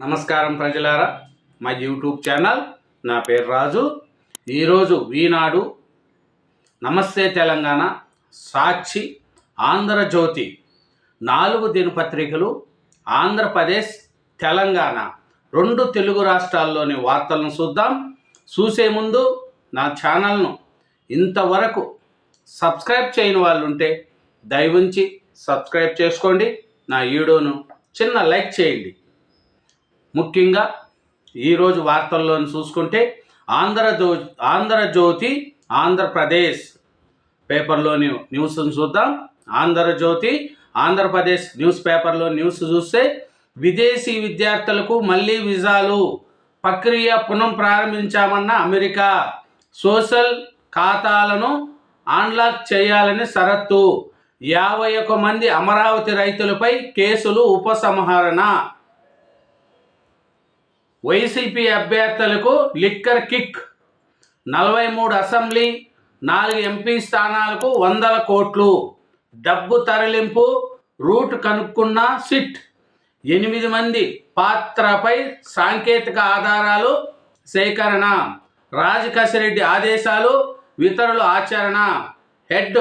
నమస్కారం ప్రజలారా మా యూట్యూబ్ ఛానల్ నా పేరు రాజు. ఈరోజు ఈనాడు నమస్తే తెలంగాణ సాక్షి ఆంధ్రజ్యోతి నాలుగు దినపత్రికలు ఆంధ్రప్రదేశ్ తెలంగాణ. రెండు తెలుగు రాష్ట్రాల్లోని వార్తలను చూద్దాం. చూసే ముందు నా ఛానల్ను ఇంతవరకు సబ్స్క్రైబ్ చేయని వాళ్ళు ఉంటే దయవుంచి సబ్స్క్రైబ్ చేసుకోండి. నా వీడియోను చిన్న లైక్ చేయండి. ముఖ్యంగా ఈరోజు వార్తల్లో చూసుకుంటే ఆంధ్రజ్యో ఆంధ్రజ్యోతి ఆంధ్రప్రదేశ్ పేపర్లోని న్యూస్ను చూద్దాం. ఆంధ్రజ్యోతి ఆంధ్రప్రదేశ్ న్యూస్ పేపర్లో న్యూస్ చూస్తే విదేశీ విద్యార్థులకు మళ్ళీ విజాలు ప్రక్రియ పునః ప్రారంభించామన్న అమెరికా. సోషల్ ఖాతాలను అన్లాక్ చేయాలని షరత్తు యాభై ఒక మంది అమరావతి రైతులపై కేసులు ఉపసంహరణ. వైసీపీ అభ్యర్థులకు లిక్కర్ కిక్. నలభై మూడు అసెంబ్లీ నాలుగు ఎంపీ స్థానాలకు వందల కోట్లు. డబ్బు తరలింపు రూట్ కనుక్కున్న సిట్. ఎనిమిది మంది పాత్రపై సాంకేతిక ఆధారాలు సేకరణ. రాజకసిరెడ్డి ఆదేశాలు ఇతరుల ఆచరణ. హెడ్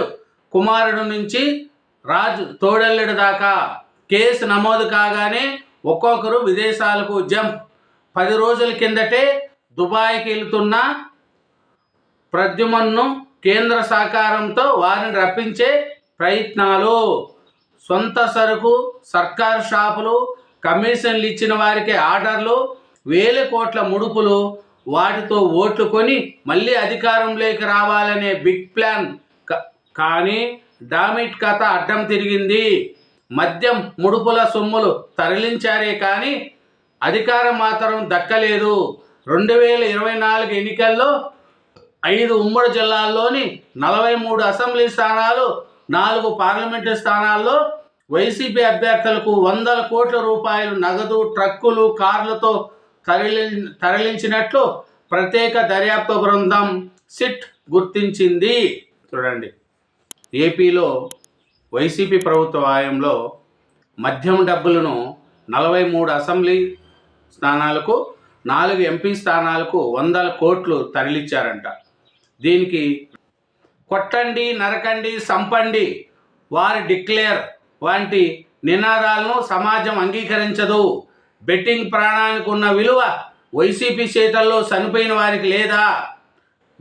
కుమారుడు నుంచి రాజు తోడల్లుడు దాకా. కేసు నమోదు కాగానే ఒక్కొక్కరు విదేశాలకు జంప్. పది రోజుల కిందటే దుబాయ్కి వెళుతున్న ప్రద్యుమన్ను కేంద్ర సహకారంతో వారిని రప్పించే ప్రయత్నాలు. సొంత సరుకు సర్కారు షాపులు కమిషన్లు ఇచ్చిన వారికి ఆర్డర్లు వేల కోట్ల ముడుపులు వాటితో ఓట్లు కొని మళ్ళీ అధికారంలోకి రావాలనే బిగ్ ప్లాన్. కానీ డామిట్ కథ అడ్డం తిరిగింది. మద్యం ముడుపుల సొమ్ములు తరలించారే కానీ అధికారం మాత్రం దక్కలేదు. రెండు వేల ఇరవై నాలుగు ఎన్నికల్లో ఐదు ఉమ్మడి జిల్లాల్లోని నలభై మూడు అసెంబ్లీ స్థానాలు నాలుగు పార్లమెంటు స్థానాల్లో వైసీపీ అభ్యర్థులకు వందల కోట్ల రూపాయలు నగదు ట్రక్కులు కార్లతో తరలి తరలించినట్లు ప్రత్యేక దర్యాప్తు బృందం సిట్ గుర్తించింది. చూడండి. ఏపీలో వైసీపీ ప్రభుత్వ హయాంలో మద్యం డబ్బులను నలభై మూడు అసెంబ్లీ స్థానాలకు నాలుగు ఎంపీ స్థానాలకు వందల కోట్లు తరలిచ్చారంట. దీనికి కొట్టండి నరకండి సంపండి వారి డిక్లేర్. వంటి నినాదాలను సమాజం అంగీకరించదు. బెట్టింగ్ ప్రాణానికి ఉన్న విలువ వైసీపీ చేతల్లో చనిపోయిన వారికి లేదా?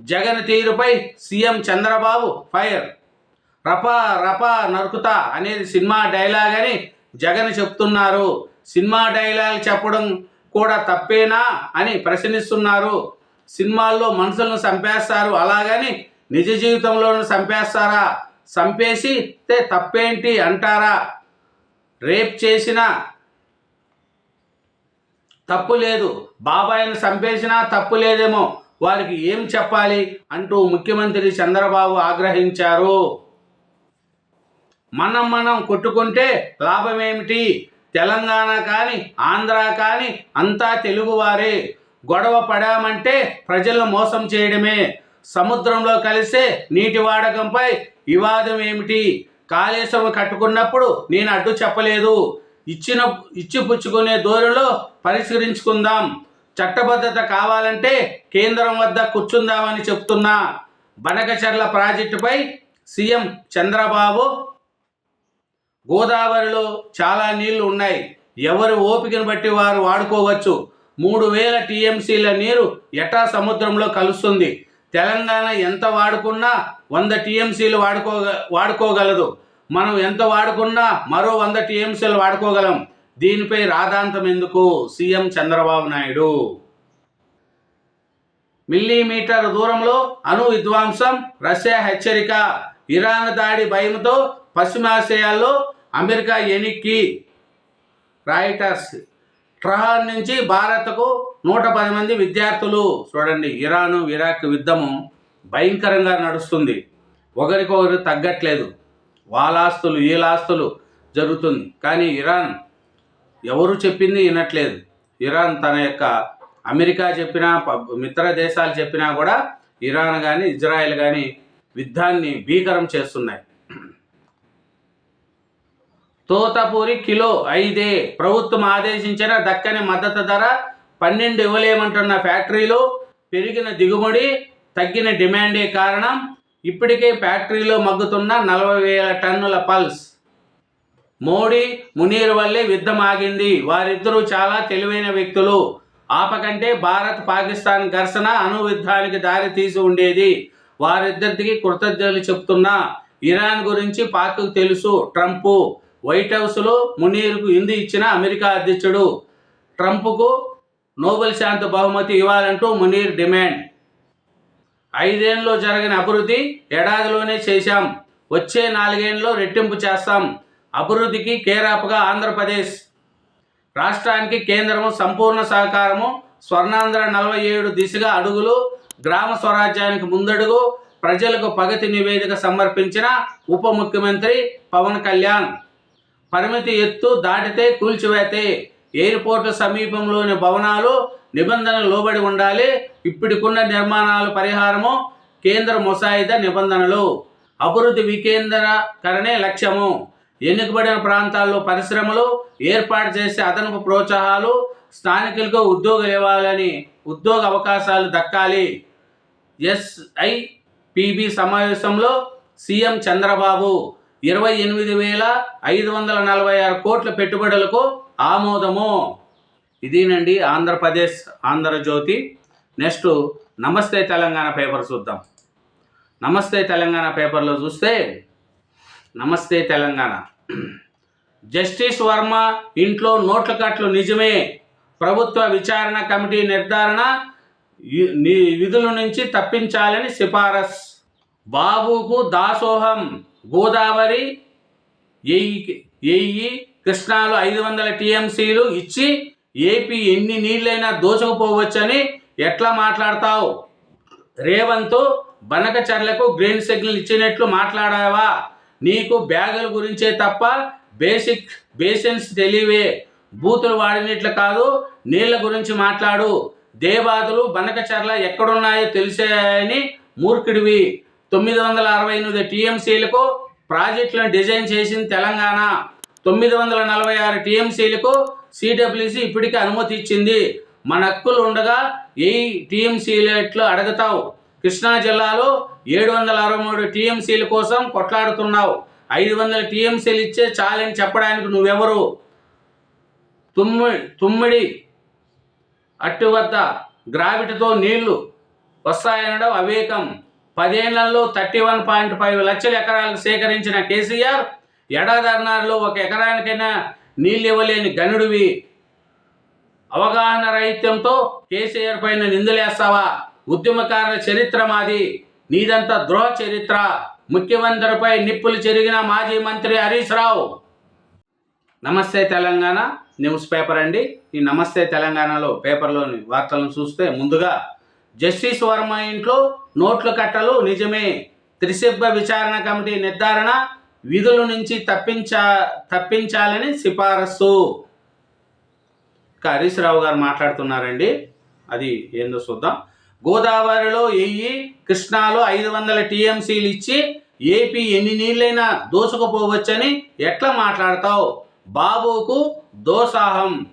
జగన్ తీరుపై సీఎం చంద్రబాబు ఫైర్. రప రప నరుకుతా అనేది సినిమా డైలాగ్ అని జగన్ చెప్తున్నారు. సినిమా డైలాగ్ చెప్పడం కూడా తప్పేనా అని ప్రశ్నిస్తున్నారు. సినిమాల్లో మనుషులను చంపేస్తారు. అలాగని నిజ జీవితంలోనూ చంపేస్తారా? చంపేసితే తప్పేంటి అంటారా? రేప్ చేసిన తప్పు లేదు. బాబాయ్ని చంపేసినా తప్పు లేదేమో. వారికి ఏం చెప్పాలి? అంటూ ముఖ్యమంత్రి చంద్రబాబు ఆగ్రహించారు. మనం మనం కొట్టుకుంటే లాభం ఏమిటి తెలంగాణ కానీ ఆంధ్ర కానీ అంతా తెలుగువారే. గొడవ పడామంటే ప్రజలను మోసం చేయడమే. సముద్రంలో కలిసే నీటి వాడకంపై వివాదం ఏమిటి? కాళేశ్వరం కట్టుకున్నప్పుడు నేను అడ్డు చెప్పలేదు. ఇచ్చిన ఇచ్చి పుచ్చుకునే పరిష్కరించుకుందాం. చట్టబద్ధత కావాలంటే కేంద్రం వద్ద కూర్చుందామని చెప్తున్నా. బనకచర్ల ప్రాజెక్టుపై సీఎం చంద్రబాబు గోదావరిలో చాలా నీళ్ళు ఉన్నాయి. ఎవరి ఓపికను బట్టి వారు వాడుకోవచ్చు. మూడు వేల టీఎంసీల నీరు ఎటా సముద్రంలో కలుస్తుంది. తెలంగాణ ఎంత వాడుకున్నా వంద టీఎంసీలు వాడుకో వాడుకోగలదు. మనం ఎంత వాడుకున్నా మరో వంద టీఎంసీలు వాడుకోగలం. దీనిపై రాధాంతం ఎందుకు? సీఎం చంద్రబాబు నాయుడు. మిల్లీమీటర్ దూరంలో అణు విధ్వంసం రష్యా హెచ్చరిక. ఇరాన్ దాడి భయంతో పశ్చిమాసియాల్లో అమెరికా ఎనిక్కి రాయిటర్స్ ట్రహాన్ నుంచి భారత్కు నూట పది మంది విద్యార్థులు చూడండి ఇరాను ఇరాక్ యుద్ధము భయంకరంగా నడుస్తుంది. ఒకరికొకరు తగ్గట్లేదు. వాళ్ళ ఆస్తులు వీళ్ళ ఆస్తులు జరుగుతుంది. కానీ ఇరాన్ ఎవరు చెప్పింది వినట్లేదు. ఇరాన్ తన యొక్క అమెరికా చెప్పినా మిత్ర దేశాలు చెప్పినా కూడా ఇరాన్ కానీ ఇజ్రాయెల్ కానీ యుద్ధాన్ని భీకరం చేస్తున్నాయి. తోతపూరి కిలో ఐదే. ప్రభుత్వం ఆదేశించిన దక్కని మద్దతు ధర పన్నెండు ఇవ్వలేమంటున్న ఫ్యాక్టరీలో పెరిగిన దిగుబడి తగ్గిన డిమాండే కారణం ఇప్పటికే ఫ్యాక్టరీలో మగ్గుతున్న నలభై వేల టన్నుల పల్స్. మోడీ మునీర్ వల్లే యుద్ధం ఆగింది. వారిద్దరూ చాలా తెలివైన వ్యక్తులు. ఆపకంటే భారత్ పాకిస్తాన్ ఘర్షణ అణు యుద్ధానికి దారి తీసి ఉండేది. వారిద్దరికి కృతజ్ఞతలు చెప్తున్నా. ఇరాన్ గురించి పాక్కు తెలుసు. ట్రంప్ వైట్ హౌస్లో మునీర్కు ఇందు ఇచ్చిన అమెరికా అధ్యక్షుడు ట్రంప్కు నోబెల్ శాంతి బహుమతి ఇవ్వాలంటూ మునీర్ డిమాండ్. ఐదేళ్ళలో జరిగిన అభివృద్ధి ఏడాదిలోనే చేశాం. వచ్చే నాలుగేళ్ళలో రెట్టింపు చేస్తాం. అభివృద్ధికి కేరాపుగా ఆంధ్రప్రదేశ్. రాష్ట్రానికి కేంద్రము సంపూర్ణ సహకారము స్వర్ణాంధ్ర నలభై ఏడు దిశగా అడుగులు గ్రామ స్వరాజ్యానికి ముందడుగు ప్రజలకు పగతి నివేదిక సమర్పించిన ఉప ముఖ్యమంత్రి పవన్ కళ్యాణ్. పరిమితి ఎత్తు దాటితే కూల్చివేతే. ఎయిర్పోర్టు సమీపంలోని భవనాలు నిబంధనలు లోబడి ఉండాలి. ఇప్పటికున్న నిర్మాణాల పరిహారము కేంద్ర ముసాయిదా నిబంధనలు. అభివృద్ధి వికేంద్రీకరణే లక్ష్యము. ఎన్నికబడిన ప్రాంతాల్లో పరిశ్రమలు ఏర్పాటు చేసే అదనపు ప్రోత్సాహాలు స్థానికులకు ఉద్యోగాలు ఇవ్వాలని ఉద్యోగ అవకాశాలు దక్కాలి. ఎస్ఐపిబి సమావేశంలో సీఎం చంద్రబాబు ఇరవై ఎనిమిది వేల ఐదు వందల నలభై ఆరు కోట్ల పెట్టుబడులకు ఆమోదము. ఇదేనండి ఆంధ్రప్రదేశ్ ఆంధ్రజ్యోతి. నెక్స్ట్ నమస్తే తెలంగాణ పేపర్ చూద్దాం. నమస్తే తెలంగాణ పేపర్లో చూస్తే నమస్తే తెలంగాణ. జస్టిస్ వర్మ ఇంట్లో నోట్ల కట్లు నిజమే. ప్రభుత్వ విచారణ కమిటీ నిర్ధారణ విధుల నుంచి తప్పించాలని సిఫారస్. బాబుకు దాసోహం. గోదావరి ఎయ్యి ఎయ్యి కృష్ణాలు ఐదు వందల టీఎంసీలు ఇచ్చి ఏపీ ఎన్ని నీళ్ళైనా దోచుకుపోవచ్చని ఎట్లా మాట్లాడతావు? రేవంత్ బనకచర్లకు గ్రీన్ సిగ్నల్ ఇచ్చినట్లు మాట్లాడావా? నీకు బ్యాగుల గురించే తప్ప బేసిక్ బేసిన్స్ తెలివే. బూతులు వాడినట్లు కాదు నీళ్ళ గురించి మాట్లాడు. దేవాదులు బనకచర్ల ఎక్కడున్నాయో తెలిసాయని మూర్ఖుడివి. తొమ్మిది వందల అరవై ఎనిమిది టీఎంసీలకు ప్రాజెక్టులను డిజైన్ చేసింది తెలంగాణ. తొమ్మిది వందల నలభై ఆరు టీఎంసీలకు సిడబ్ల్యూసి ఇప్పటికే అనుమతి ఇచ్చింది. మన హక్కులు ఉండగా ఏ టీఎంసీలు అడగతావు? కృష్ణా జిల్లాలో ఏడు వందల అరవై మూడు టీఎంసీల కోసం కొట్లాడుతున్నావు. ఐదు వందల టీఎంసీలు ఇచ్చే చాలని చెప్పడానికి నువ్వెవరు? తుమ్మి తుమ్మిడి అట్టు వద్ద గ్రావిటీతో నీళ్ళు వస్తాయనడం అవేకం. పదేళ్ళలో థర్టీ వన్ పాయింట్ ఫైవ్ లక్షల ఎకరాలకు సేకరించిన కేసీఆర్ ఎడాదర్నారులో ఒక ఎకరానికైనా నీళ్ళు ఇవ్వలేని గనుడివి. అవగాహన రహిత్యంతో కేసీఆర్ పైన నిందలేస్తావా? ఉద్యమకారుల చరిత్ర మాది. నీదంతా ద్రోహ చరిత్ర. ముఖ్యమంత్రిపై నిప్పులు చెరిగిన మాజీ మంత్రి హరీష్ రావు. నమస్తే తెలంగాణ. న్యూస్ పేపర్ అండి. ఈ నమస్తే తెలంగాణలో పేపర్లోని వార్తలను చూస్తే ముందుగా జస్టిస్ వర్మ ఇంట్లో నోట్ల కట్టలు నిజమే. త్రిసభ్య విచారణ కమిటీ నిర్ధారణ విధుల నుంచి తప్పించా తప్పించాలని సిఫారసు. ఇంకా హరీష్ రావు గారు మాట్లాడుతున్నారండి. అది ఏందో చూద్దాం. గోదావరిలో వెయ్యి కృష్ణాలో ఐదు వందల టీఎంసీలు ఇచ్చి ఏపీ ఎన్ని నీళ్ళైనా దోచుకుపోవచ్చని ఎట్లా మాట్లాడతావు? బాబుకు దోసాహం.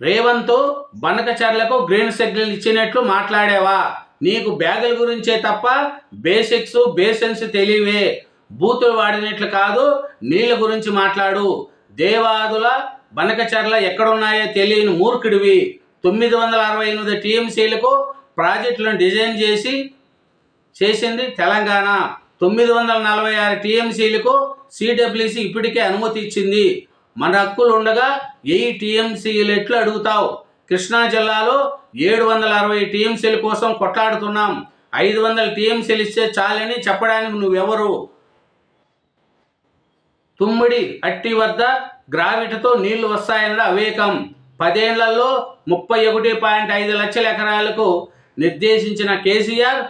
రేవంత్ బనకచర్లకు గ్రీన్ సిగ్నల్ ఇచ్చినట్లు మాట్లాడావా? నీకు బ్యాగుల గురించే తప్ప బేసిక్స్ బేసెన్స్ తెలివే బూతులు వాడినట్లు కాదు నీళ్ళ గురించి మాట్లాడు. దేవాదుల బనకచర్ల ఎక్కడున్నాయో తెలియని మూర్ఖుడివి. తొమ్మిది వందల అరవై ఎనిమిది టీఎంసీలకు ప్రాజెక్టులను డిజైన్ చేసి చేసింది తెలంగాణ. తొమ్మిది వందల నలభై ఆరు టీఎంసీలకు సిడబ్ల్యూసి ఇప్పటికే అనుమతి ఇచ్చింది. మన హక్కులు ఉండగా ఏ టీఎంసీలు ఎట్లు అడుగుతావు? కృష్ణా జిల్లాలో ఏడు వందల అరవై టీఎంసీల కోసం కొట్లాడుతున్నాం. ఐదు వందల టీఎంసీలు ఇస్తే చాలని చెప్పడానికి నువ్వెవరు? తుమ్మిడి అట్టి వద్ద గ్రావిటీతో నీళ్ళు వస్తాయనడం అవేకం. పదేళ్ళలో ముప్పై ఒకటి పాయింట్ ఐదు లక్షల ఎకరాలకు నిర్దేశించిన కేసీఆర్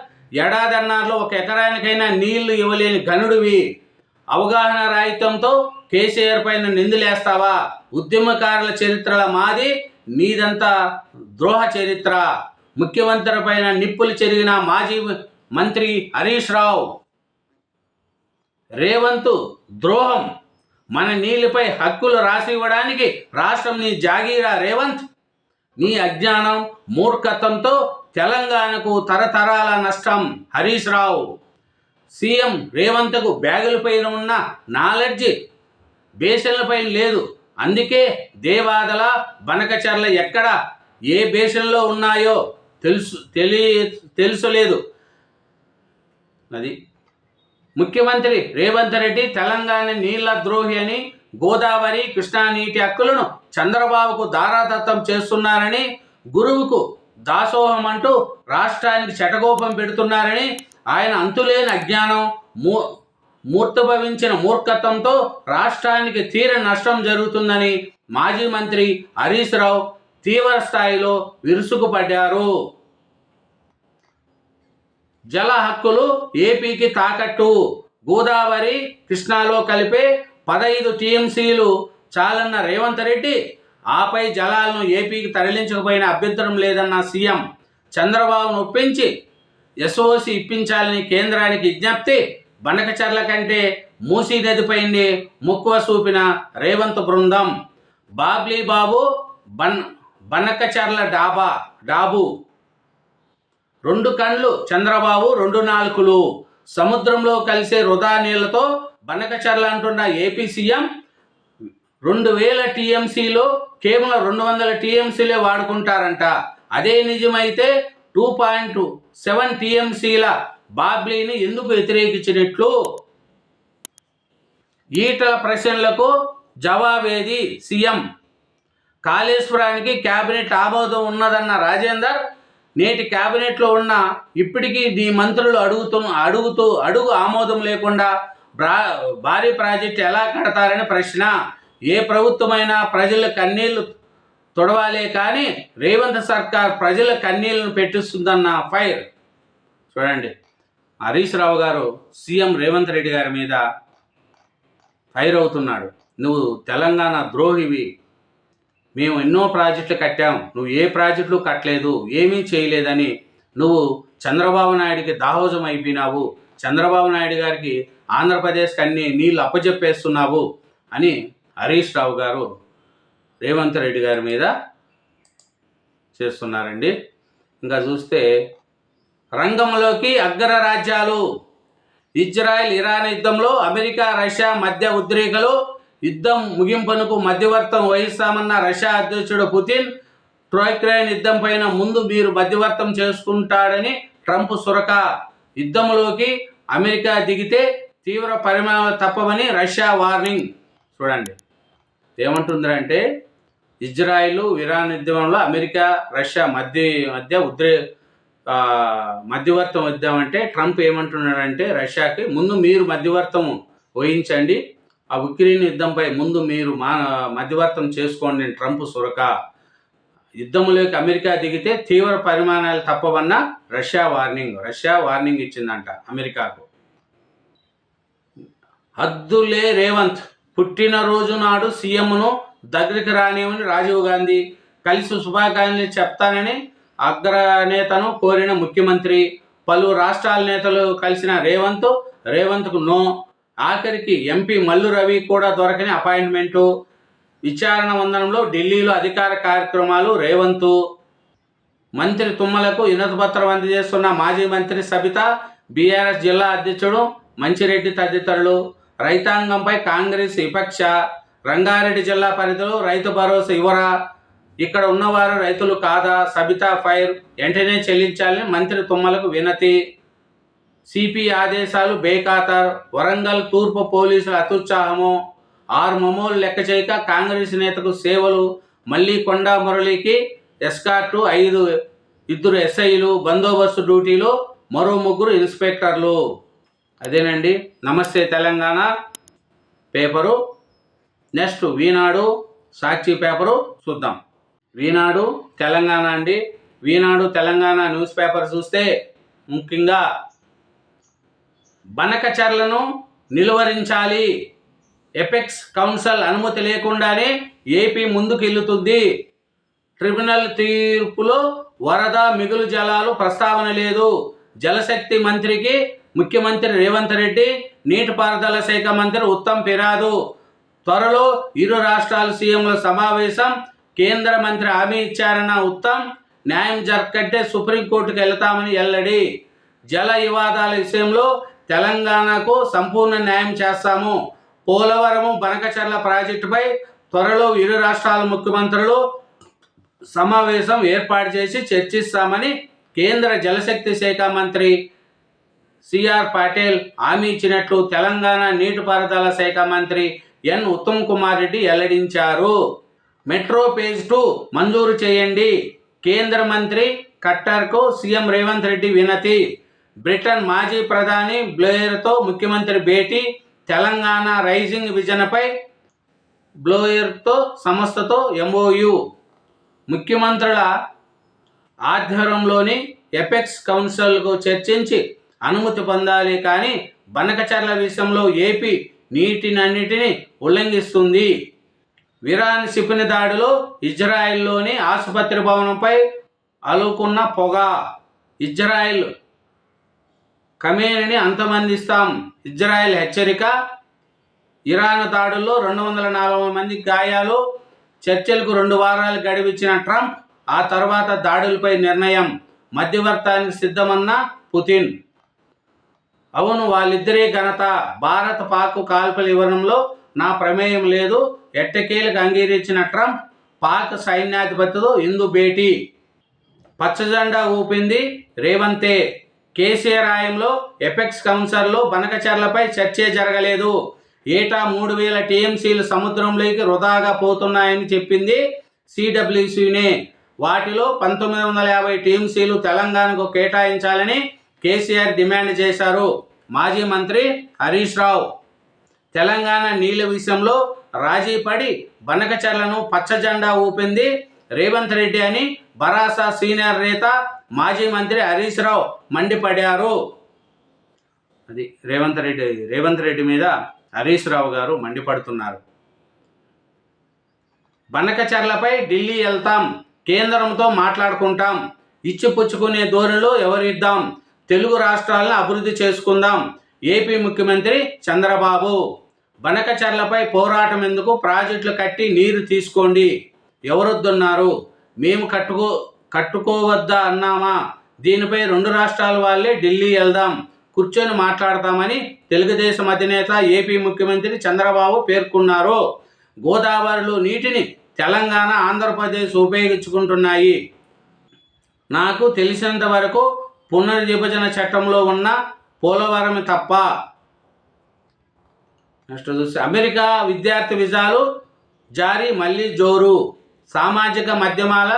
ఏడాదన్నారులో ఒక ఎకరానికైనా నీళ్ళు ఇవ్వలేని గనుడివి అవగాహన రాహిత్యంతో కేసీఆర్ పైన నిందులేస్తావా? ఉద్యమకారుల చరిత్రల మాది నీదంతా ద్రోహ చరిత్ర. ముఖ్యమంత్రి పైన నిప్పులు చెరిగిన మాజీ మంత్రి హరీష్ రావు. రేవంత్ ద్రోహం. మన నీళ్ళపై హక్కులు రాసి ఇవ్వడానికి రాష్ట్రం నీ జాగీరా రేవంత్. నీ అజ్ఞానం మూర్ఖత్వంతో తెలంగాణకు తరతరాల నష్టం హరీష్ రావు. సీఎం రేవంత్కు బ్యాగులపైన ఉన్న నాలెడ్జ్ బేషన్లపై లేదు. అందుకే దేవాదల బనకచర్ల ఎక్కడ ఏ బేషన్లో ఉన్నాయో తెలుసు తెలి తెలుసులేదు. అది ముఖ్యమంత్రి రేవంత్ రెడ్డి తెలంగాణ నీళ్ళ ద్రోహి అని గోదావరి కృష్ణా నీటి హక్కులను చంద్రబాబుకు దారాదత్తం చేస్తున్నారని గురువుకు దాసోహం అంటూ రాష్ట్రానికి చటకోపం పెడుతున్నారని ఆయన అంతులేని అజ్ఞానం మూ మూర్తభవించిన మూర్ఖత్వంతో రాష్ట్రానికి తీర నష్టం జరుగుతుందని మాజీ మంత్రి హరీష్ రావు తీవ్ర స్థాయిలో విరుసుకుపడ్డారు జల హక్కులు ఏపీకి తాకట్టు. గోదావరి కృష్ణాలో కలిపే పదహైదు టీఎంసీలు చాలన్న రేవంత్ రెడ్డి ఆపై జలాలను ఏపీకి తరలించకపోయిన అభ్యంతరం లేదన్న సీఎం చంద్రబాబును ఒప్పించి ఎస్ఓసి ఇప్పించాలని కేంద్రానికి విజ్ఞప్తి బండకచర్ల కంటే మూసీ నదిపైనే మొక్కువ చూపిన రేవంత్ బృందం. బాబ్లీ బాబు బన్ బనకచర్ల డాబా డాబు. రెండు కండ్లు చంద్రబాబు రెండు నాలుకలు. సముద్రంలో కలిసే వృధా నీళ్ళతో బనకచర్ల అంటున్న ఏపీ సీఎం రెండు వేల టీఎంసీలో కేవలం రెండు వందల టీఎంసీలే వాడుకుంటారంట. అదే నిజమైతే టూ పాయింట్ సెవెన్ టీఎంసీల బాబ్లీని ఎందుకు వ్యతిరేకించినట్లు? ఈటల ప్రశ్నలకు జవాబేది సీఎం. కాళేశ్వరానికి కేబినెట్ ఆమోదం ఉన్నదన్న రాజేందర్ నేటి కేబినెట్లో ఉన్న ఇప్పటికీ నీ మంత్రులు అడుగుతూ అడుగుతూ అడుగు ఆమోదం లేకుండా భారీ ప్రాజెక్ట్ ఎలా కడతారని ప్రశ్న. ఏ ప్రభుత్వమైనా ప్రజల కన్నీళ్ళు తొడవాలే కానీ రేవంత్ సర్కార్ ప్రజల కన్నీళ్ళను పెట్టిస్తుందన్న ఫైర్. చూడండి. హరీష్ రావు గారు సీఎం రేవంత్ రెడ్డి గారి మీద ఫైర్ అవుతున్నాడు. నువ్వు తెలంగాణ ద్రోహివి. మేము ఎన్నో ప్రాజెక్టులు కట్టాం. నువ్వు ఏ ప్రాజెక్టులు కట్టలేదు ఏమీ చేయలేదని నువ్వు చంద్రబాబు నాయుడికి దాహోజం అయిపోయినావు. చంద్రబాబు నాయుడు గారికి ఆంధ్రప్రదేశ్కి అన్ని నీళ్ళు అప్పచెప్పేస్తున్నావు అని హరీష్ రావు గారు రేవంత్ రెడ్డి గారి మీద చేస్తున్నారండి. ఇంకా చూస్తే రంగంలోకి అగ్ర రాజ్యాలు ఇజ్రాయెల్ ఇరాన్ యుద్ధంలో అమెరికా రష్యా మధ్య ఉద్రేకలు. యుద్ధం ముగింపునకు మధ్యవర్తం వహిస్తామన్న రష్యా అధ్యక్షుడు పుతిన్ ట్రోక్రైన్ యుద్ధం పైన ముందు మీరు మధ్యవర్తం చేసుకుంటాడని ట్రంప్ సురక. యుద్ధంలోకి అమెరికా దిగితే తీవ్ర పరిణామాలు తప్పవని రష్యా వార్నింగ్. చూడండి. ఏమంటుందంటే ఇజ్రాయిల్ ఇరాన్ యుద్ధంలో అమెరికా రష్యా మధ్య మధ్య ఉద్రే మధ్యవర్తం వద్దామంటే ట్రంప్ ఏమంటున్నాడంటే రష్యాకి ముందు మీరు మధ్యవర్తం వహించండి. ఆ ఉక్రెయిన్ యుద్ధంపై ముందు మీరు మా మధ్యవర్తం చేసుకోండి. ట్రంప్ సురక. యుద్ధంలోకి అమెరికా దిగితే తీవ్ర పరిమాణాలు తప్పవన్న రష్యా వార్నింగ్. రష్యా వార్నింగ్ ఇచ్చిందంట అమెరికాకు. హద్దులే రేవంత్. పుట్టినరోజు నాడు సీఎంను దగ్గరికి రానివని రాజీవ్ గాంధీ. కలిసి శుభాకాంక్షలు చెప్తానని అగ్రనేతను కోరిన ముఖ్యమంత్రి పలు రాష్ట్రాల నేతలు కలిసిన రేవంత్ రేవంత్కు నో. ఆఖరికి ఎంపీ మల్లు రవి కూడా దొరకని అపాయింట్మెంటు. విచారణ వందనంలో ఢిల్లీలో అధికార కార్యక్రమాలు రేవంత్. మంత్రి తుమ్మలకు వినతిపత్రం అందజేస్తున్న మాజీ మంత్రి సబిత బీఆర్ఎస్ జిల్లా అధ్యక్షుడు మంచిరెడ్డి తదితరులు. రైతాంగంపై కాంగ్రెస్ విపక్ష. రంగారెడ్డి జిల్లా పరిధిలో రైతు భరోసా ఇవ్వరా? ఇక్కడ ఉన్నవారు రైతులు కాదా? సబితా ఫైర్ వెంటనే చెల్లించాలని మంత్రి తుమ్మలకు వినతి. సిపి ఆదేశాలు బేఖాతర్. వరంగల్ తూర్పు పోలీసుల అత్యుత్సాహము. ఆరు మమోలు లెక్క చేయక కాంగ్రెస్ నేతకు సేవలు. మళ్ళీ కొండా మురళికి ఎస్కార్టు ఐదు ఇద్దరు ఎస్ఐలు బందోబస్తు డ్యూటీలు మరో ముగ్గురు ఇన్స్పెక్టర్లు. అదేనండి. Namaste Telangana paper. Next Eenadu Sakshi paper చూద్దాం. వీనాడు తెలంగాణ అండి. వీనాడు తెలంగాణ న్యూస్ పేపర్ చూస్తే ముఖ్యంగా బనకచర్లను నిలువరించాలి. ఎపెక్స్ కౌన్సిల్ అనుమతి లేకుండానే ఏపీ ముందుకెళ్ళుతుంది. ట్రిబ్యునల్ తీర్పులో వరద మిగులు జలాలు ప్రస్తావన లేదు. జలశక్తి మంత్రికి ముఖ్యమంత్రి రేవంత్ రెడ్డి నీటిపారుదల శాఖ మంత్రి ఉత్తమ్ ఫిరాదు. త్వరలో ఇరు రాష్ట్రాల సీఎంల సమావేశం కేంద్ర మంత్రి హామీ ఇచ్చారన్న ఉత్తమ్ న్యాయం జరగట్టే సుప్రీంకోర్టుకు వెళ్తామని ఎల్లడి. జల వివాదాల విషయంలో తెలంగాణకు సంపూర్ణ న్యాయం చేస్తాము. పోలవరము బనకచర్ల ప్రాజెక్టుపై త్వరలో ఇరు రాష్ట్రాల ముఖ్యమంత్రులు సమావేశం ఏర్పాటు చేసి చర్చిస్తామని కేంద్ర జలశక్తి శాఖ మంత్రి సిఆర్ పాటిల్ హామీ ఇచ్చినట్లు తెలంగాణ నీటిపారుదల శాఖ మంత్రి ఎన్ ఉత్తమ్ కుమార్ రెడ్డి వెల్లడించారు. మెట్రో పేజ్ టూ మంజూరు చేయండి. కేంద్ర మంత్రి ఖట్టర్కు సీఎం రేవంత్ రెడ్డి వినతి. బ్రిటన్ మాజీ ప్రధాని బ్లేయర్తో ముఖ్యమంత్రి భేటీ. తెలంగాణ రైజింగ్ విజన్పై బ్లోయర్తో సంస్థతో ఎంఓయు. ముఖ్యమంత్రుల ఆధ్వర్యంలోని ఎపెక్స్ కౌన్సిల్కు చర్చించి అనుమతి పొందాలి కానీ బనకచర్ల విషయంలో ఏపీ నీటినన్నిటిని ఉల్లంఘిస్తుంది. విరాన్ సిపిని దాడిలో ఇజ్రాయెల్లోని ఆసుపత్రి భవనంపై అలుకున్న పొగ. ఇజ్రాయిల్ కమేనిని అంతమందిస్తాం. ఇజ్రాయెల్ హెచ్చరిక. ఇరాన్ దాడుల్లో రెండు వందల నలభై మంది గాయాలు చర్చలకు రెండు వారాలు గడివిచ్చిన ట్రంప్ ఆ తర్వాత దాడులపై నిర్ణయం మధ్యవర్తానికి సిద్ధమన్న పుతిన్. అవును వాళ్ళిద్దరే ఘనత. భారత్ పాక్ కాల్పుల వివరణలో నా ప్రమేయం లేదు. ఎట్టకేలకు అంగీకరించిన ట్రంప్ పాక్ సైన్యాధిపతితో ఇందు భేటీ. పచ్చజెండా ఊపింది రేవంతే. కేసీఆర్ ఆయంలో ఎపెక్స్ కౌన్సిల్లో బనకచర్లపై చర్చే జరగలేదు. ఏటా మూడు వేల టీఎంసీలు సముద్రంలోకి వృధాగా పోతున్నాయని చెప్పింది సిడబ్ల్యూసీనే. వాటిలో పంతొమ్మిది వందల యాభై టీఎంసీలు తెలంగాణకు కేటాయించాలని కేసీఆర్ డిమాండ్ చేశారు. మాజీ మంత్రి హరీష్ రావు. తెలంగాణ నీళ్ళ విషయంలో రాజీ పడి బనకచర్లను పచ్చ జెండా ఊపింది రేవంత్ రెడ్డి అని బరాసా సీనియర్ నేత మాజీ మంత్రి హరీష్ రావు మండిపడ్డారు. అది రేవంత్ రెడ్డి రేవంత్ రెడ్డి మీద హరీష్ రావు గారు మండిపడుతున్నారు. బనకచర్లపై ఢిల్లీ వెళ్తాం కేంద్రంతో మాట్లాడుకుంటాం ఇచ్చిపుచ్చుకునే ధోరణిలో ఎవరిద్దాం తెలుగు రాష్ట్రాలను అభివృద్ధి చేసుకుందాం. ఏపీ ముఖ్యమంత్రి చంద్రబాబు బనకచర్లపై పోరాటం ఎందుకు? ప్రాజెక్టులు కట్టి నీరు తీసుకోండి. ఎవరొద్దున్నారు? మేము కట్టుకో కట్టుకోవద్దా అన్నామా? దీనిపై రెండు రాష్ట్రాల వాళ్ళే ఢిల్లీ వెళ్దాం. కూర్చొని మాట్లాడతామని తెలుగుదేశం అధినేత ఏపీ ముఖ్యమంత్రి చంద్రబాబు పేర్కొన్నారు. గోదావరిలో నీటిని తెలంగాణ ఆంధ్రప్రదేశ్ ఉపయోగించుకుంటున్నాయి. నాకు తెలిసినంత వరకు పునర్విభజన చట్టంలో ఉన్న పోలవరం తప్ప నెక్స్ట్ చూస్తే అమెరికా విద్యార్థి విజాలు జారీ మళ్ళీ జోరు. సామాజిక మాధ్యమాల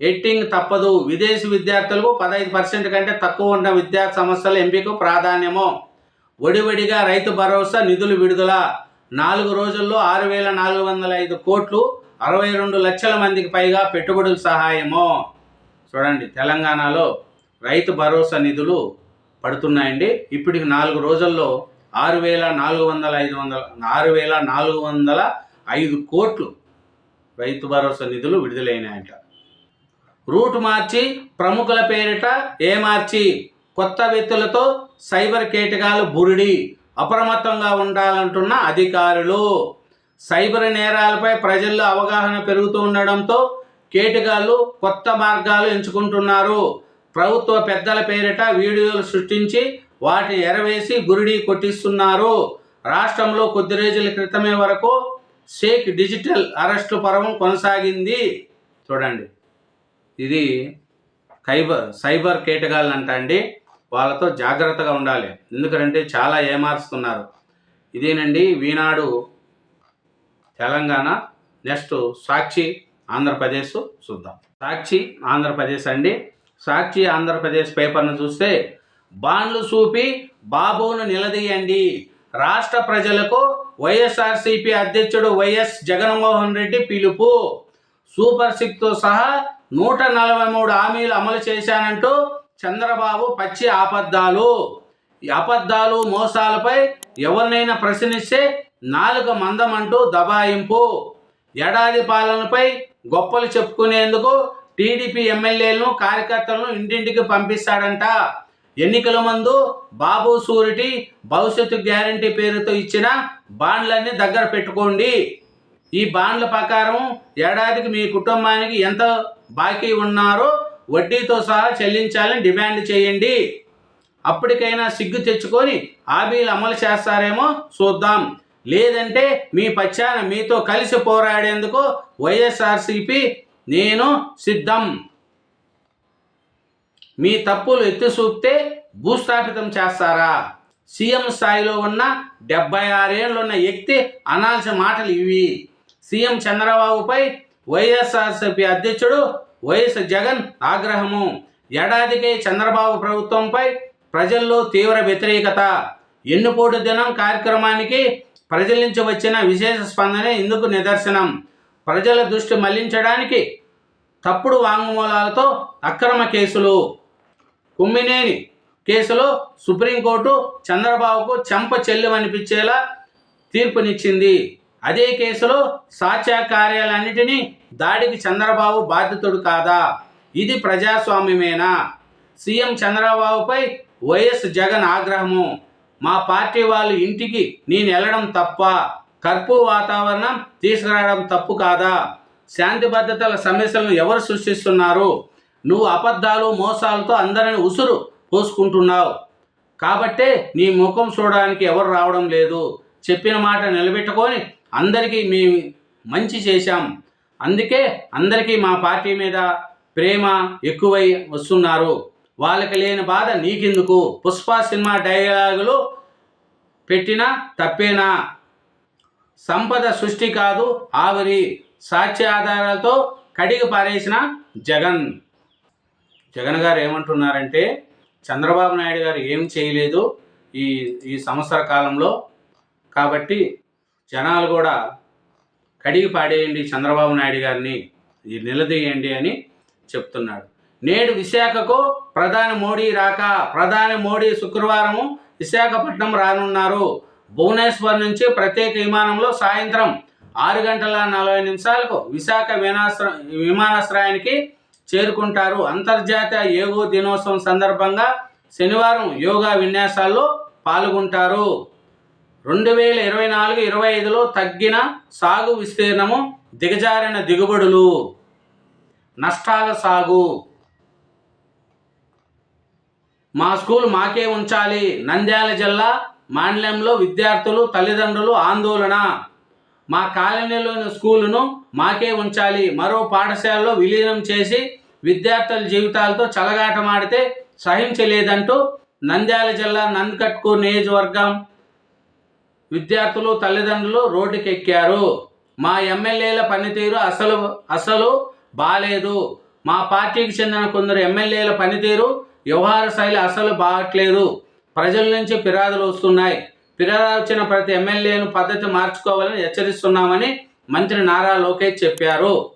ఎట్టింగ్ తప్పదు. విదేశీ విద్యార్థులకు పదహైదు పర్సెంట్ కంటే తక్కువ ఉన్న విద్యార్థి సమస్యల ఎంపిక ప్రాధాన్యము. ఒడివడిగా రైతు భరోసా నిధులు విడుదల. నాలుగు రోజుల్లో ఆరు వేల నాలుగు వందల ఐదు కోట్లు అరవై రెండు లక్షల మందికి పైగా పెట్టుబడుల సహాయము. చూడండి తెలంగాణలో రైతు భరోసా నిధులు పడుతున్నాయండి. ఇప్పటికి నాలుగు రోజుల్లో ఆరు వేల నాలుగు వందల ఐదు వందల ఆరు వేల నాలుగు వందల ఐదు కోట్లు రైతు భరోసా నిధులు విడుదలైనాయంట. రూట్ మార్చి ప్రముఖుల పేరిట ఏ మార్చి? కొత్త వ్యక్తులతో సైబర్ కీటకాలు బురిడి అప్రమత్తంగా ఉండాలంటున్న అధికారులు. సైబర్ నేరాలపై ప్రజల్లో అవగాహన పెరుగుతూ ఉండడంతో కేటగాళ్ళు కొత్త మార్గాలు ఎంచుకుంటున్నారు. ప్రభుత్వ పెద్దల పేరిట వీడియోలు సృష్టించి వాటిని ఎరవేసి గురిడి కొట్టిస్తున్నారు. రాష్ట్రంలో కొద్ది రోజుల క్రితమే వరకు షేక్ డిజిటల్ అరెస్టు పర్వం కొనసాగింది. చూడండి. ఇది కైబర్ సైబర్ కేటగాళ్ళు అంట అండి వాళ్ళతో జాగ్రత్తగా ఉండాలి. ఎందుకంటే చాలా ఏమారుస్తున్నారు. ఇదేనండి ఈనాడు తెలంగాణ. నెక్స్ట్ సాక్షి ఆంధ్రప్రదేశ్ చూద్దాం. సాక్షి ఆంధ్రప్రదేశ్ అండి. సాక్షి ఆంధ్రప్రదేశ్ పేపర్ను చూస్తే బాండ్లు చూపి బాబును నిలదీయండి. రాష్ట్ర ప్రజలకు వైఎస్ఆర్సీపీ అధ్యక్షుడు వైఎస్ జగన్మోహన్ రెడ్డి పిలుపు. సూపర్ సిక్స్తో సహా నూట నలభై మూడు హామీలు అమలు చేశానంటూ చంద్రబాబు పచ్చి ఆపద్దాలు ఈ అబద్ధాలు మోసాలపై ఎవరినైనా ప్రశ్నిస్తే నాలుగు మందమంటూ దబాయింపు. ఏడాది పాలనపై గొప్పలు చెప్పుకునేందుకు టీడీపీ ఎమ్మెల్యేలను కార్యకర్తలను ఇంటింటికి పంపిస్తాడంట. ఎన్నికల ముందు బాబు సూరిటీ భవిష్యత్తు గ్యారంటీ పేరుతో ఇచ్చిన బాండ్లన్నీ దగ్గర పెట్టుకోండి. ఈ బాండ్ల ప్రకారం ఏడాదికి మీ కుటుంబానికి ఎంత బాకీ ఉన్నారో వడ్డీతో సహా చెల్లించాలని డిమాండ్ చేయండి. అప్పటికైనా సిగ్గు తెచ్చుకొని హాబీలు అమలు చేస్తారేమో చూద్దాం. లేదంటే మీ పచ్చాన మీతో కలిసి పోరాడేందుకు వైఎస్ఆర్సీపీ నేను సిద్ధం. మీ తప్పులు ఎత్తి చూపితే భూస్థాపితం చేస్తారా? సీఎం స్థాయిలో ఉన్న డెబ్బై ఆరేళ్ళున్న వ్యక్తి అనాల్సిన మాటలు ఇవి. సీఎం చంద్రబాబుపై వైఎస్ఆర్సీపీ అధ్యక్షుడు వైఎస్ జగన్ ఆగ్రహము. ఏడాదికే చంద్రబాబు ప్రభుత్వంపై ప్రజల్లో తీవ్ర వ్యతిరేకత. ఎన్నుపోటు దినం కార్యక్రమానికి ప్రజల నుంచి వచ్చిన విశేష స్పందనే ఇందుకు నిదర్శనం. ప్రజల దృష్టి మళ్ళించడానికి తప్పుడు వాంగ్మూలాలతో అక్రమ కేసులు. కుమ్మినేని కేసులో సుప్రీంకోర్టు చంద్రబాబుకు చెంప చెల్లెమనిపించేలా తీర్పునిచ్చింది. అదే కేసులో సాక్ష్య కార్యాలన్నిటినీ దాడికి చంద్రబాబు బాధితుడు కాదా? ఇది ప్రజాస్వామ్యమేనా? సీఎం చంద్రబాబుపై వైఎస్ జగన్ ఆగ్రహము. మా పార్టీ వాళ్ళు ఇంటికి నేను వెళ్ళడం తప్ప కర్పు వాతావరణం తీసుకురావడం తప్పు కాదా? శాంతి భద్రతల సమస్యలను ఎవరు సృష్టిస్తున్నారు? నువ్వు అబద్ధాలు మోసాలతో అందరిని ఉసురు పోసుకుంటున్నావు. కాబట్టే నీ ముఖం చూడడానికి ఎవరు రావడం లేదు. చెప్పిన మాట నిలబెట్టుకొని అందరికీ మీ మంచి చేశాం. అందుకే అందరికీ మా పార్టీ మీద ప్రేమ ఎక్కువై వస్తున్నారు. వాళ్ళకి లేని బాధ నీకెందుకు? పుష్ప సినిమా డైలాగులు పెట్టినా తప్పేనా? సంపద సృష్టి కాదు ఆవిరి సాక్ష్య ఆధారాలతో కడిగి పారేసిన జగన్. జగన్ గారు ఏమంటున్నారంటే చంద్రబాబు నాయుడు గారు ఏం చేయలేదు ఈ ఈ సంవత్సర కాలంలో. కాబట్టి జనాలు కూడా కడిగి పాడేయండి చంద్రబాబు నాయుడు గారిని నిలదీయండి అని చెప్తున్నాడు. నేడు విశాఖకు ప్రధాని మోడీ రాక ప్రధాని మోడీ శుక్రవారము విశాఖపట్నం రానున్నారు. భువనేశ్వర్ నుంచి ప్రత్యేక విమానంలో సాయంత్రం ఆరు గంటల నలభై నిమిషాలకు విశాఖ విమానాశ్ర విమానాశ్రయానికి చేరుకుంటారు. అంతర్జాతీయ యోగో దినోత్సవం సందర్భంగా శనివారం యోగా విన్యాసాల్లో పాల్గొంటారు. రెండు వేల ఇరవై నాలుగు ఇరవై ఐదులో తగ్గిన సాగు విస్తీర్ణము దిగజారిన దిగుబడులు. నష్టాల సాగు. మా స్కూల్ మాకే ఉంచాలి. నంద్యాల జిల్లా మాండ్యంలో విద్యార్థులు తల్లిదండ్రులు ఆందోళన. మా కాలనీలోని స్కూలును మాకే ఉంచాలి. మరో పాఠశాలలో విలీనం చేసి విద్యార్థుల జీవితాలతో చలగాటమాడితే సహించలేదంటూ నంద్యాల జిల్లా నందికట్కూరు నియోజకవర్గం విద్యార్థులు తల్లిదండ్రులు రోడ్డుకెక్కారు. మా ఎమ్మెల్యేల పనితీరు అసలు అసలు బాలేదు. మా పార్టీకి చెందిన కొందరు ఎమ్మెల్యేల పనితీరు వ్యవహార శైలి అసలు బాగట్లేదు. ప్రజల నుంచి ఫిర్యాదులు వస్తున్నాయి. ఫిర్యాదు వచ్చిన ప్రతి ఎమ్మెల్యేను పద్ధతి మార్చుకోవాలని హెచ్చరిస్తున్నామని మంత్రి నారా లోకేష్ చెప్పారు.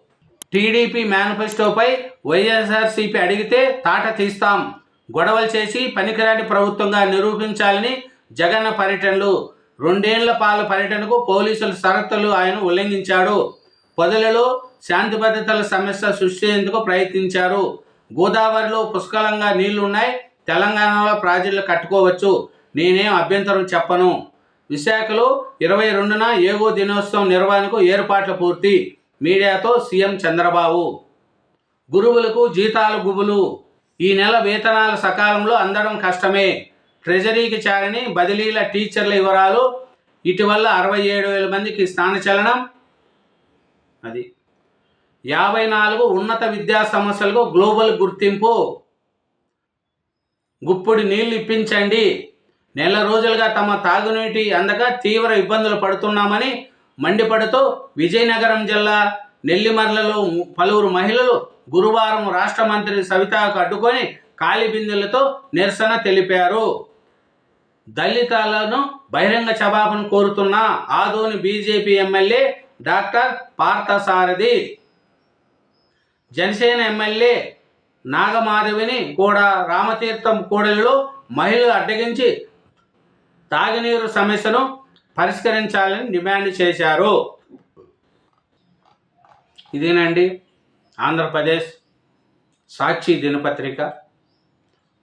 టీడీపీ మేనిఫెస్టోపై వైఎస్ఆర్సీపీ అడిగితే తాట తీస్తాం. గొడవలు చేసి పనికిరాని ప్రభుత్వంగా నిరూపించాలని జగన్న పర్యటనలు. రెండేళ్ళ పాల పర్యటనకు పోలీసుల షరతులు ఆయన ఉల్లంఘించాడు. పొదలలో శాంతి భద్రతల సమస్య సృష్టించేందుకు ప్రయత్నించారు. గోదావరిలో పుష్కలంగా నీళ్ళున్నాయి. తెలంగాణలో ప్రాజెక్టులు కట్టుకోవచ్చు. నేనేం అభ్యంతరం చెప్పను. విశాఖలో ఇరవై రెండున ఏగో దినోత్సవం నిర్వహణకు ఏర్పాట్లు పూర్తి. మీడియాతో సీఎం చంద్రబాబు. గురువులకు జీతాలు గుబులు. ఈ నెల వేతనాలు సకాలంలో అందడం కష్టమే. ట్రెజరీకి చేరని బదిలీల టీచర్ల వివరాలు. ఇటీవల అరవై ఏడు వేల మందికి స్థానచలనం అది. యాభై నాలుగు ఉన్నత విద్యా సమస్యలకు గ్లోబల్ గుర్తింపు. గుప్పుడు నీళ్ళు ఇప్పించండి. నెల రోజులుగా తమ తాగునీటి అందక తీవ్ర ఇబ్బందులు పడుతున్నామని మండిపడుతూ విజయనగరం జిల్లా నెల్లిమర్లలో పలువురు మహిళలు గురువారం రాష్ట్ర మంత్రి సవితాకు అడ్డుకొని కాలిబిందులతో నిరసన తెలిపారు. దళితాలను బహిరంగ చబాబను కోరుతున్న Adoni BJP MLA doctor Parthasarathy Janasena MLA నాగమాధవిని కూడా రామతీర్థం కూడలిలో మహిళలు అడ్డగించి తాగునీరు సమస్యను పరిష్కరించాలని డిమాండ్ చేశారు. ఇదేనండి ఆంధ్రప్రదేశ్ సాక్షి దినపత్రిక.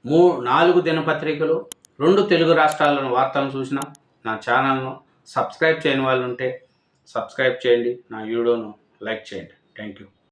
మూ నాలుగు దినపత్రికలు రెండు తెలుగు రాష్ట్రాలను వార్తలను చూసిన నా ఛానల్ను సబ్స్క్రైబ్ చేయని వాళ్ళు ఉంటే సబ్స్క్రైబ్ చేయండి. నా వీడియోను లైక్ చేయండి. Thank you